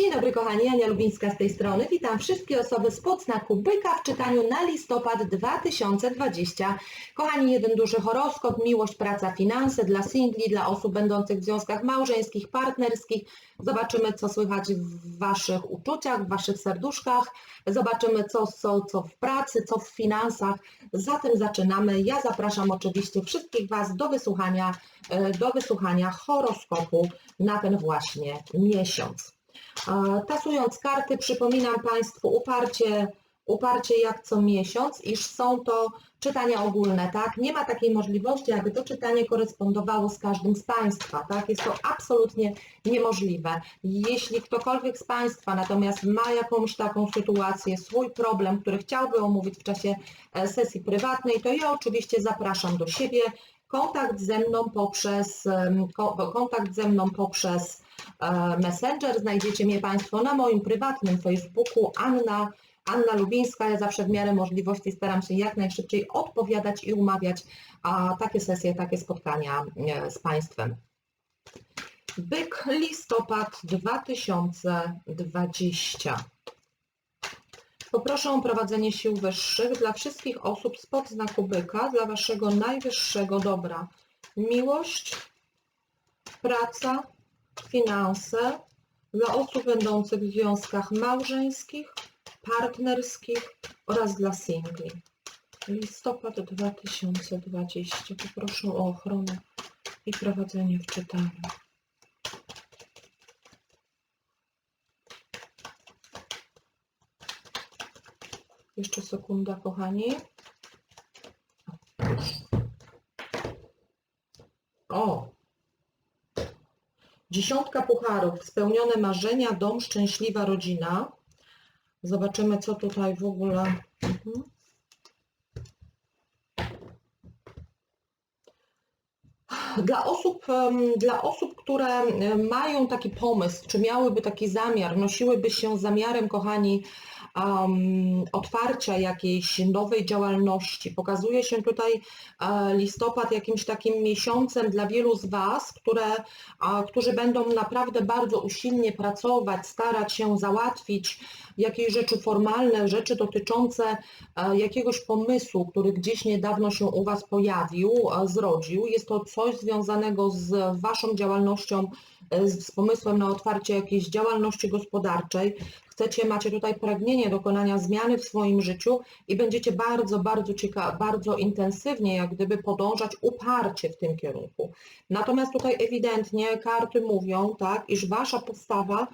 Dzień dobry kochani, Ania Lubińska z tej strony. Witam wszystkie osoby z podznaku Byka w czytaniu na listopad 2020. Kochani, jeden duży horoskop, miłość, praca, finanse dla singli, dla osób będących w związkach małżeńskich, partnerskich. Zobaczymy, co słychać w Waszych uczuciach, w Waszych serduszkach. Zobaczymy, co, co, co w pracy, co w finansach. Zatem zaczynamy. Ja zapraszam oczywiście wszystkich Was do wysłuchania, e, do wysłuchania horoskopu na ten właśnie miesiąc. Tasując karty, przypominam Państwu uparcie, uparcie jak co miesiąc, iż są to czytania ogólne, tak? Nie ma takiej możliwości, aby to czytanie korespondowało z każdym z Państwa, tak? Jest to absolutnie niemożliwe. Jeśli ktokolwiek z Państwa natomiast ma jakąś taką sytuację, swój problem, który chciałby omówić w czasie e, sesji prywatnej, to ja oczywiście zapraszam do siebie. Kontakt ze mną poprzez, kontakt ze mną poprzez Messenger. Znajdziecie mnie Państwo na moim prywatnym Facebooku Anna, Anna Lubińska. Ja zawsze w miarę możliwości staram się jak najszybciej odpowiadać i umawiać takie sesje, takie spotkania e, z Państwem. Byk listopad 2020. Poproszę o prowadzenie sił wyższych dla wszystkich osób spod znaku byka, dla Waszego najwyższego dobra. Miłość, praca, finanse, dla osób będących w związkach małżeńskich, partnerskich oraz dla singli. Listopad 2020. Poproszę o ochronę i prowadzenie w czytaniu. Jeszcze sekunda, kochani. O! Dziesiątka pucharów, spełnione marzenia, dom, szczęśliwa rodzina. Zobaczymy, co tutaj w ogóle. Mhm. Dla osób, dla osób, które mają taki pomysł, czy miałyby taki zamiar, nosiłyby się zamiarem, kochani, um, otwarcia jakiejś nowej działalności. Pokazuje się tutaj e, listopad jakimś takim miesiącem dla wielu z Was, które, którzy będą naprawdę bardzo usilnie pracować, starać się załatwić jakieś rzeczy formalne, rzeczy dotyczące e, jakiegoś pomysłu, który gdzieś niedawno się u Was pojawił, e, zrodził. Jest to coś związanego z Waszą działalnością, e, z pomysłem na otwarcie jakiejś działalności gospodarczej. Chcecie, macie tutaj pragnienie dokonania zmiany w swoim życiu i będziecie bardzo, bardzo ciekawi, bardzo intensywnie jak gdyby podążać uparcie w tym kierunku. Natomiast tutaj ewidentnie karty mówią, tak, iż wasza postawa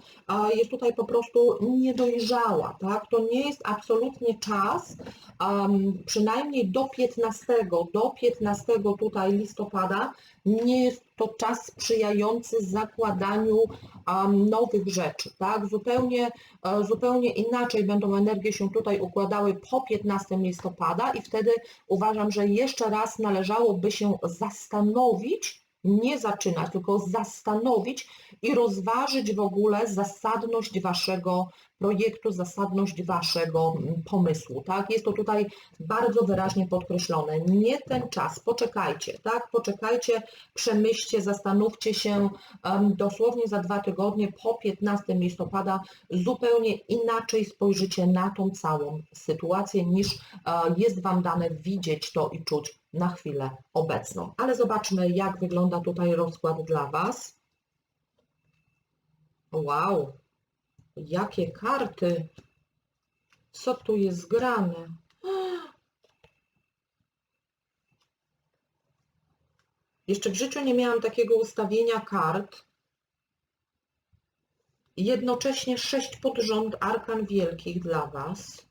jest tutaj po prostu niedojrzała, tak? To nie jest absolutnie czas, um, przynajmniej do 15, do 15 tutaj listopada nie jest to czas sprzyjający zakładaniu um, nowych rzeczy, tak? Zupełnie, e, zupełnie inaczej będą energie się tutaj układały po 15 listopada i wtedy uważam, że jeszcze raz należałoby się zastanowić, nie zaczynać, tylko zastanowić i rozważyć w ogóle zasadność waszego projektu, zasadność waszego mm, pomysłu, tak? Jest to tutaj bardzo wyraźnie podkreślone. Nie ten czas, poczekajcie, tak? Poczekajcie, przemyślcie, zastanówcie się em, dosłownie za dwa tygodnie po 15 listopada zupełnie inaczej spojrzycie na tą całą sytuację niż e, jest wam dane widzieć to i czuć na chwilę obecną. Ale zobaczmy, jak wygląda tutaj rozkład dla was. Wow, Jakie karty? Co tu jest grane? Jeszcze w życiu nie miałam takiego ustawienia kart. Jednocześnie sześć pod rząd arkan wielkich dla Was.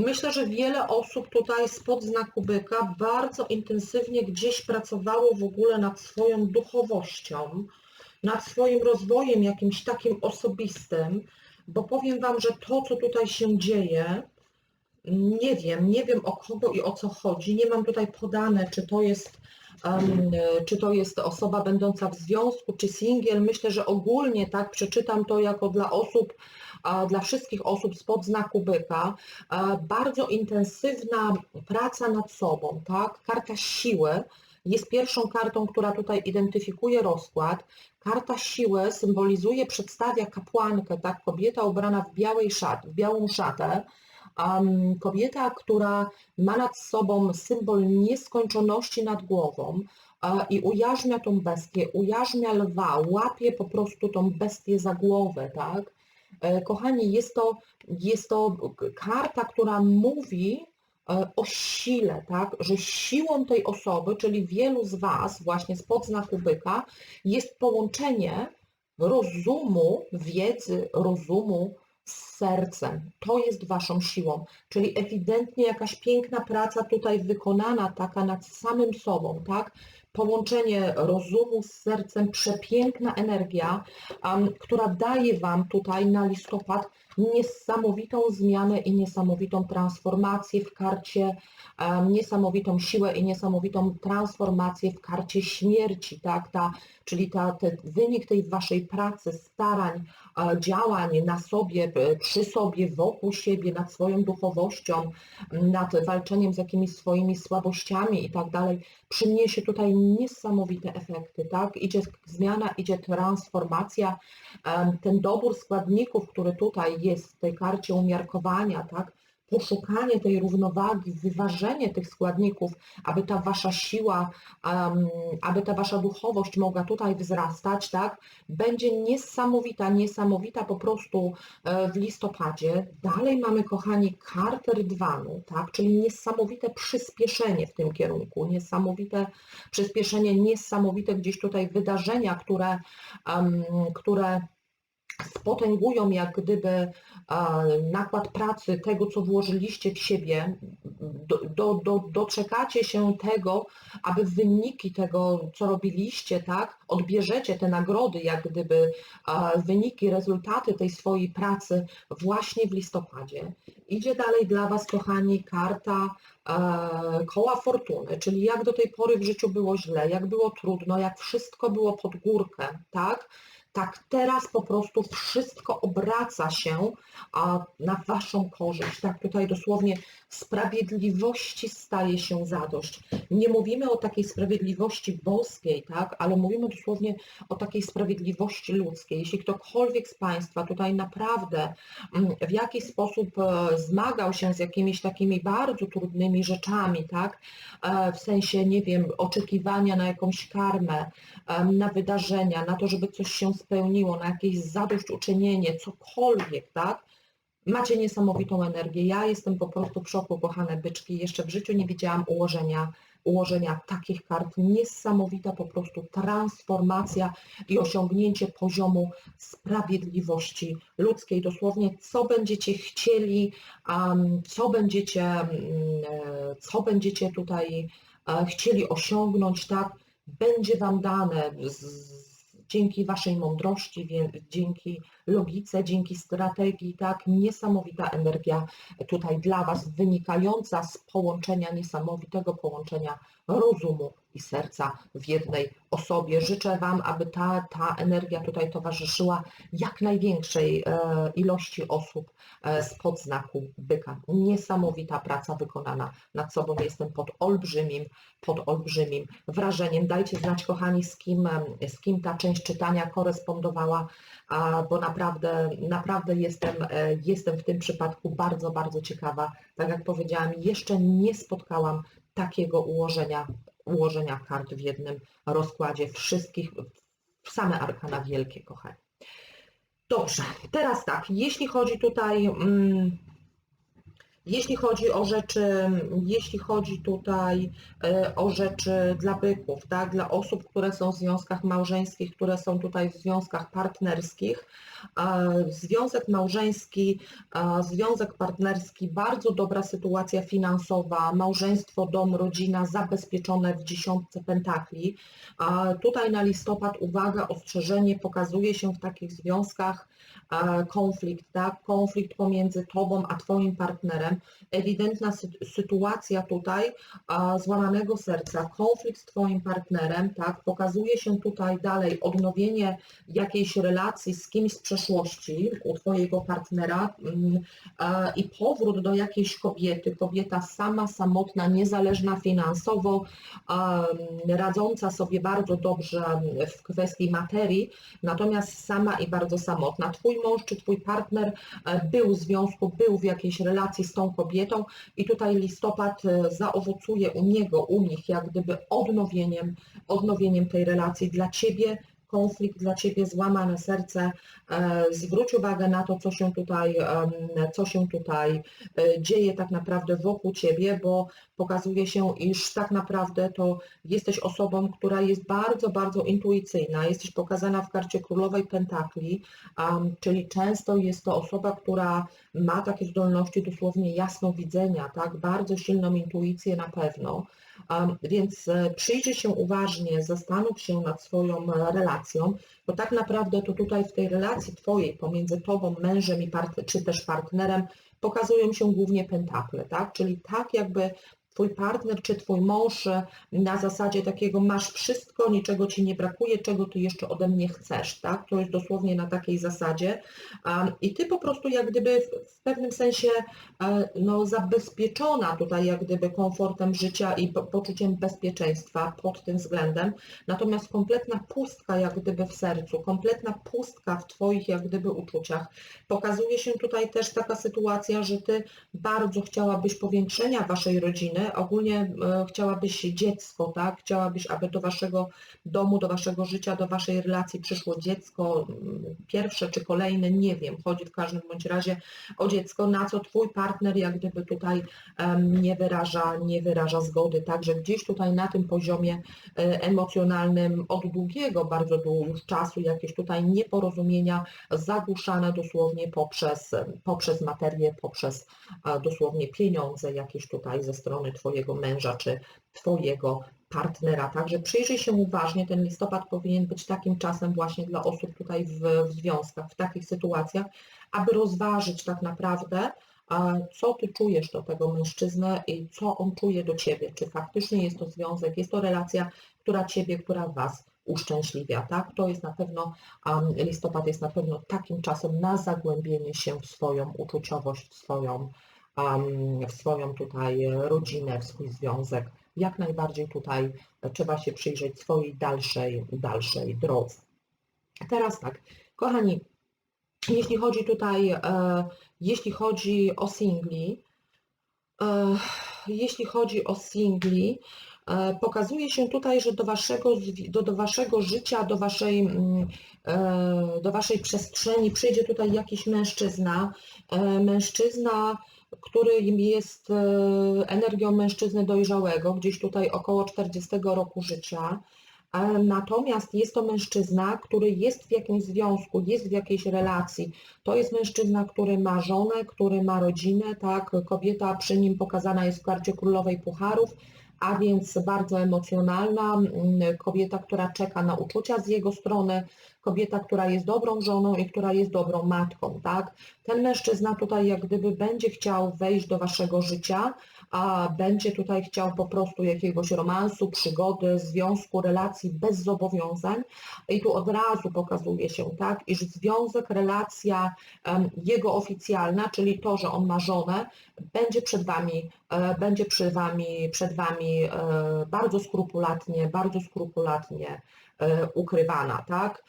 Myślę, że wiele osób tutaj spod znaku byka bardzo intensywnie gdzieś pracowało w ogóle nad swoją duchowością, nad swoim rozwojem jakimś takim osobistym, bo powiem Wam, że to, co tutaj się dzieje, nie wiem, nie wiem o kogo i o co chodzi. Nie mam tutaj podane, czy to jest, em, czy to jest osoba będąca w związku, czy singiel. Myślę, że ogólnie tak przeczytam to jako dla osób, dla wszystkich osób spod znaku byka. Bardzo intensywna praca nad sobą, tak? Karta siły jest pierwszą kartą, która tutaj identyfikuje rozkład. Karta siły symbolizuje, przedstawia kapłankę, tak? Kobieta ubrana w, białej szat, w białą szatę, um, kobieta, która ma nad sobą symbol nieskończoności nad głową e, i ujarzmia tą bestię, ujarzmia lwa, łapie po prostu tą bestię za głowę, tak? E, Kochani, jest to, jest to karta, która mówi e, o sile, tak? Że siłą tej osoby, czyli wielu z Was, właśnie z podznaku byka, jest połączenie rozumu, wiedzy, rozumu z sercem. To jest Waszą siłą, czyli ewidentnie jakaś piękna praca tutaj wykonana, taka nad samym sobą, tak? Połączenie rozumu z sercem, przepiękna energia, um, która daje Wam tutaj na listopad niesamowitą zmianę i niesamowitą transformację w karcie, um, niesamowitą siłę i niesamowitą transformację w karcie śmierci, tak? Ta, czyli ta, ten wynik tej Waszej pracy, starań, działań na sobie, e, przy sobie, wokół siebie, nad swoją duchowością, nad walczeniem z jakimiś swoimi słabościami i tak dalej, przyniesie tutaj niesamowite efekty, tak? Idzie zmiana, idzie transformacja, em, ten dobór składników, który tutaj jest w tej karcie umiarkowania, tak? Poszukanie tej równowagi, wyważenie tych składników, aby ta wasza siła, em, aby ta wasza duchowość mogła tutaj wzrastać, tak? Będzie niesamowita, niesamowita po prostu e, w listopadzie. Dalej mamy, kochani, kartę rydwanu, tak? Czyli niesamowite przyspieszenie w tym kierunku, niesamowite przyspieszenie, niesamowite gdzieś tutaj wydarzenia, które, em, które spotęgują jak gdyby nakład pracy, tego co włożyliście w siebie, do, do, do, doczekacie się tego, aby wyniki tego, co robiliście, tak, odbierzecie te nagrody, jak gdyby wyniki, rezultaty tej swojej pracy właśnie w listopadzie. Idzie dalej dla Was, kochani, karta koła fortuny, czyli jak do tej pory w życiu było źle, jak było trudno, jak wszystko było pod górkę, tak? Tak teraz po prostu wszystko obraca się na Waszą korzyść. Tak tutaj dosłownie sprawiedliwości staje się zadość. Nie mówimy o takiej sprawiedliwości boskiej, tak, ale mówimy dosłownie o takiej sprawiedliwości ludzkiej. Jeśli ktokolwiek z Państwa tutaj naprawdę mm, w jakiś sposób e, zmagał się z jakimiś takimi bardzo trudnymi rzeczami, tak, e, w sensie, nie wiem, oczekiwania na jakąś karmę, na wydarzenia, na to, żeby coś się spełniło, na jakieś zadośćuczynienie, cokolwiek, tak? Macie niesamowitą energię. Ja jestem po prostu w szoku, kochane byczki. Jeszcze w życiu nie widziałam ułożenia, ułożenia takich kart. Niesamowita po prostu transformacja i osiągnięcie poziomu sprawiedliwości ludzkiej. Dosłownie, co będziecie chcieli, co będziecie, um, co będziecie tutaj um, chcieli osiągnąć, tak? będzie Wam dane z, dzięki Waszej mądrości, dzięki logice, dzięki strategii, tak, niesamowita energia tutaj dla Was, wynikająca z połączenia, niesamowitego połączenia rozumu i serca w jednej osobie. Życzę Wam, aby ta, ta energia tutaj towarzyszyła jak największej e, ilości osób e, z podznaku byka. Niesamowita praca wykonana nad sobą. Jestem pod olbrzymim, pod olbrzymim wrażeniem. Dajcie znać, kochani, z kim, z kim ta część czytania korespondowała, bo naprawdę, naprawdę jestem, e, jestem w tym przypadku bardzo, bardzo ciekawa. Tak jak powiedziałam, jeszcze nie spotkałam takiego ułożenia, ułożenia kart w jednym rozkładzie wszystkich, same arkana wielkie, kochani. Dobrze, teraz tak, jeśli chodzi tutaj, mm, jeśli chodzi o rzeczy, jeśli chodzi tutaj e, o rzeczy dla byków, tak, dla osób, które są w związkach małżeńskich, które są tutaj w związkach partnerskich, Związek małżeński, związek partnerski, bardzo dobra sytuacja finansowa, małżeństwo, dom, rodzina zabezpieczone w dziesiątce pentakli. Tutaj na listopad, uwaga, ostrzeżenie pokazuje się w takich związkach konflikt, tak? konflikt pomiędzy Tobą a Twoim partnerem, ewidentna sy- sytuacja tutaj a, złamanego serca, konflikt z Twoim partnerem, tak, pokazuje się tutaj dalej odnowienie jakiejś relacji z kimś z przeszłości u Twojego partnera mm, e, i powrót do jakiejś kobiety, kobieta sama, samotna, niezależna finansowo, em, radząca sobie bardzo dobrze w kwestii materii, natomiast sama i bardzo samotna. Twój mąż czy Twój partner e, był w związku, był w jakiejś relacji z tą kobietą i tutaj listopad e, zaowocuje u niego, u nich jak gdyby odnowieniem, odnowieniem tej relacji dla Ciebie, konflikt dla Ciebie, złamane serce. E, Zwróć uwagę na to, co się tutaj, co się tutaj e, dzieje tak naprawdę wokół Ciebie, bo pokazuje się, iż tak naprawdę to jesteś osobą, która jest bardzo, bardzo intuicyjna. Jesteś pokazana w karcie Królowej Pentakli, czyli często jest to osoba, która ma takie zdolności dosłownie jasnowidzenia, tak? bardzo silną intuicję na pewno. Więc e, przyjrzyj się uważnie, zastanów się nad swoją e, relacją, bo tak naprawdę to tutaj w tej relacji Twojej pomiędzy Tobą, mężem i czy też partnerem pokazują się głównie pentakle, tak? Czyli tak jakby Twój partner czy Twój mąż na zasadzie takiego masz wszystko, niczego Ci nie brakuje, czego Ty jeszcze ode mnie chcesz, tak? To jest dosłownie na takiej zasadzie i Ty po prostu jak gdyby w, pewnym sensie e, no, zabezpieczona tutaj jak gdyby komfortem życia i po, poczuciem bezpieczeństwa pod tym względem, natomiast kompletna pustka jak gdyby w sercu, kompletna pustka w Twoich jak gdyby uczuciach. Pokazuje się tutaj też taka sytuacja, że Ty bardzo chciałabyś powiększenia Waszej rodziny, ogólnie e, chciałabyś dziecko, tak? Chciałabyś, aby do Waszego domu, do Waszego życia, do Waszej relacji przyszło dziecko, mm, pierwsze czy kolejne, nie wiem, chodzi w każdym bądź razie o dziecko, na co Twój partner jak gdyby tutaj nie wyraża, nie wyraża zgody, także gdzieś tutaj na tym poziomie e, emocjonalnym od długiego, bardzo długiego czasu jakieś tutaj nieporozumienia zagłuszane dosłownie poprzez, poprzez materię, poprzez e, dosłownie pieniądze jakieś tutaj ze strony Twojego męża czy Twojego partnera. Także przyjrzyj się uważnie, ten listopad powinien być takim czasem właśnie dla osób tutaj w, w związkach, w takich sytuacjach, aby rozważyć tak naprawdę, co Ty czujesz do tego mężczyznę i co on czuje do Ciebie. Czy faktycznie jest to związek, jest to relacja, która Ciebie, która Was uszczęśliwia, tak? To jest na pewno, um, listopad jest na pewno takim czasem na zagłębienie się w swoją uczuciowość, w swoją, w swoją tutaj rodzinę, w swój związek. Jak najbardziej tutaj trzeba się przyjrzeć swojej dalszej, dalszej drodze. Teraz tak, kochani, jeśli chodzi tutaj, e, jeśli chodzi o singli, e, jeśli chodzi o singli, e, pokazuje się tutaj, że do waszego, do, do waszego życia, do waszej, mm, e, do waszej przestrzeni przyjdzie tutaj jakiś mężczyzna, e, mężczyzna, który jest e, energią mężczyzny dojrzałego, gdzieś tutaj około 40 roku życia. E, Natomiast jest to mężczyzna, który jest w jakimś związku, jest w jakiejś relacji. To jest mężczyzna, który ma żonę, który ma rodzinę, tak? Kobieta przy nim pokazana jest w karcie królowej pucharów, a więc bardzo emocjonalna, mm, kobieta, która czeka na uczucia z jego strony, kobieta, która jest dobrą żoną i która jest dobrą matką, tak? Ten mężczyzna tutaj jak gdyby będzie chciał wejść do waszego życia, a będzie tutaj chciał po prostu jakiegoś romansu, przygody, związku, relacji bez zobowiązań. I tu od razu pokazuje się, tak, iż związek, relacja jego oficjalna, czyli to, że on ma żonę, będzie przed wami, e, będzie przy wami, przed wami e, bardzo skrupulatnie, bardzo skrupulatnie ukrywana, tak?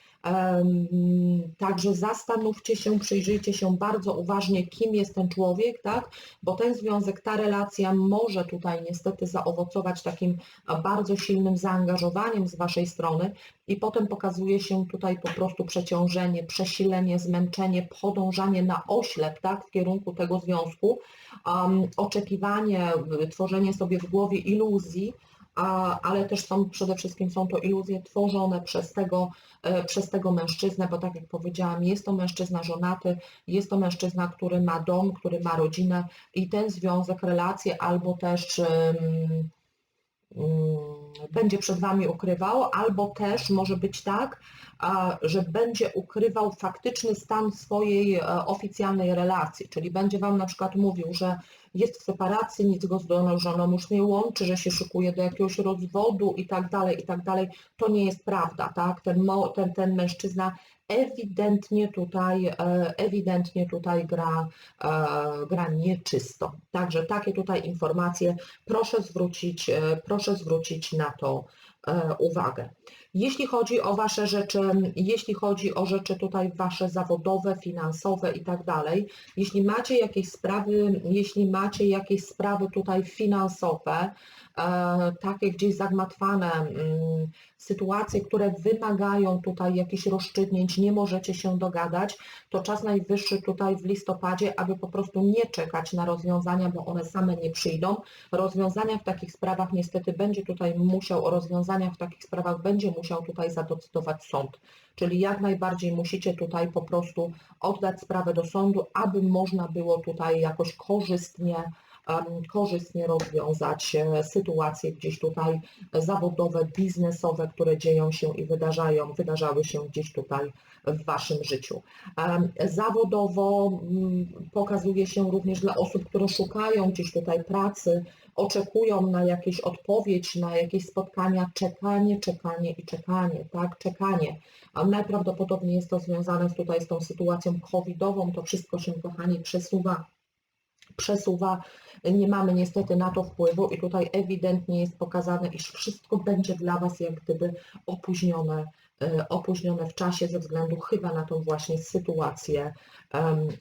Także zastanówcie się, przyjrzyjcie się bardzo uważnie, kim jest ten człowiek, tak? Bo ten związek, ta relacja może tutaj niestety zaowocować takim bardzo silnym zaangażowaniem z Waszej strony i potem pokazuje się tutaj po prostu przeciążenie, przesilenie, zmęczenie, podążanie na oślep, tak? W kierunku tego związku, um, oczekiwanie, tworzenie sobie w głowie iluzji, a, ale też są przede wszystkim są to iluzje tworzone przez tego, e, przez tego mężczyznę, bo tak jak powiedziałam, jest to mężczyzna żonaty, jest to mężczyzna, który ma dom, który ma rodzinę i ten związek, relacje albo też będzie przed Wami ukrywał, albo też może być tak, że będzie ukrywał faktyczny stan swojej e, oficjalnej relacji, czyli będzie Wam na przykład mówił, że jest w separacji, nic go z żoną już nie łączy, że się szykuje do jakiegoś rozwodu i tak dalej, i tak dalej. To nie jest prawda, tak? Ten, ten, ten mężczyzna ewidentnie tutaj, e, ewidentnie tutaj gra, e, gra nieczysto. Także takie tutaj informacje proszę zwrócić, e, proszę zwrócić na to uwagę. Jeśli chodzi o Wasze rzeczy, jeśli chodzi o rzeczy tutaj Wasze zawodowe, finansowe i tak dalej, jeśli macie jakieś sprawy, jeśli macie jakieś sprawy tutaj finansowe, E, takie gdzieś zagmatwane mm, sytuacje, które wymagają tutaj jakichś rozstrzygnięć, nie możecie się dogadać, to czas najwyższy tutaj w listopadzie, aby po prostu nie czekać na rozwiązania, bo one same nie przyjdą. Rozwiązania w takich sprawach niestety będzie tutaj musiał, o w takich sprawach będzie musiał tutaj zadecydować sąd. Czyli jak najbardziej musicie tutaj po prostu oddać sprawę do sądu, aby można było tutaj jakoś korzystnie korzystnie rozwiązać e, sytuacje gdzieś tutaj zawodowe, biznesowe, które dzieją się i wydarzają, wydarzały się gdzieś tutaj w Waszym życiu. Zawodowo mm, pokazuje się również dla osób, które szukają gdzieś tutaj pracy, oczekują na jakieś odpowiedź, na jakieś spotkania, czekanie, czekanie i czekanie, tak, czekanie. A najprawdopodobniej jest to związane tutaj z tą sytuacją covidową, to wszystko się, kochani, przesuwa przesuwa. Nie mamy niestety na to wpływu i tutaj ewidentnie jest pokazane, iż wszystko będzie dla Was jak gdyby opóźnione, e, opóźnione w czasie ze względu chyba na tą właśnie sytuację,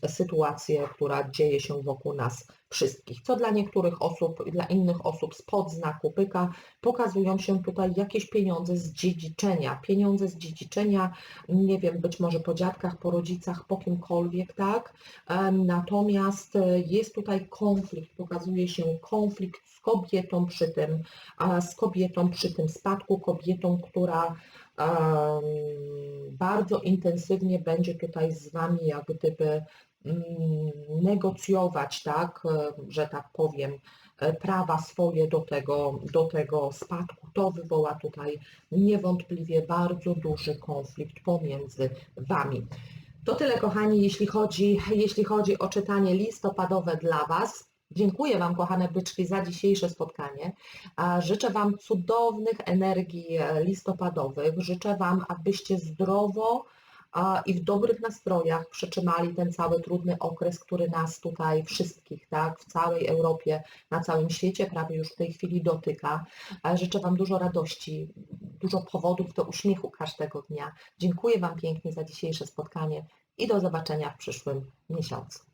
sytuację, która dzieje się wokół nas wszystkich. Co dla niektórych osób, dla innych osób spod znaku pyka pokazują się tutaj jakieś pieniądze z dziedziczenia. Pieniądze z dziedziczenia, nie wiem, być może po dziadkach, po rodzicach, po kimkolwiek, tak? Natomiast e, jest tutaj konflikt, pokazuje się konflikt z kobietą przy tym, z kobietą przy tym spadku, kobietą, która bardzo intensywnie będzie tutaj z Wami jak gdyby negocjować, tak, e, że tak powiem, e, prawa swoje do tego, do tego spadku, to wywoła tutaj niewątpliwie bardzo duży konflikt pomiędzy Wami. To tyle, kochani, jeśli chodzi, jeśli chodzi o czytanie listopadowe dla Was. Dziękuję Wam, kochane byczki, za dzisiejsze spotkanie. Życzę Wam cudownych energii e, listopadowych. Życzę Wam, abyście zdrowo, i w dobrych nastrojach przetrzymali ten cały trudny okres, który nas tutaj wszystkich, tak, w całej Europie, na całym świecie prawie już w tej chwili dotyka. Życzę Wam dużo radości, dużo powodów do uśmiechu każdego dnia. Dziękuję Wam pięknie za dzisiejsze spotkanie i do zobaczenia w przyszłym miesiącu.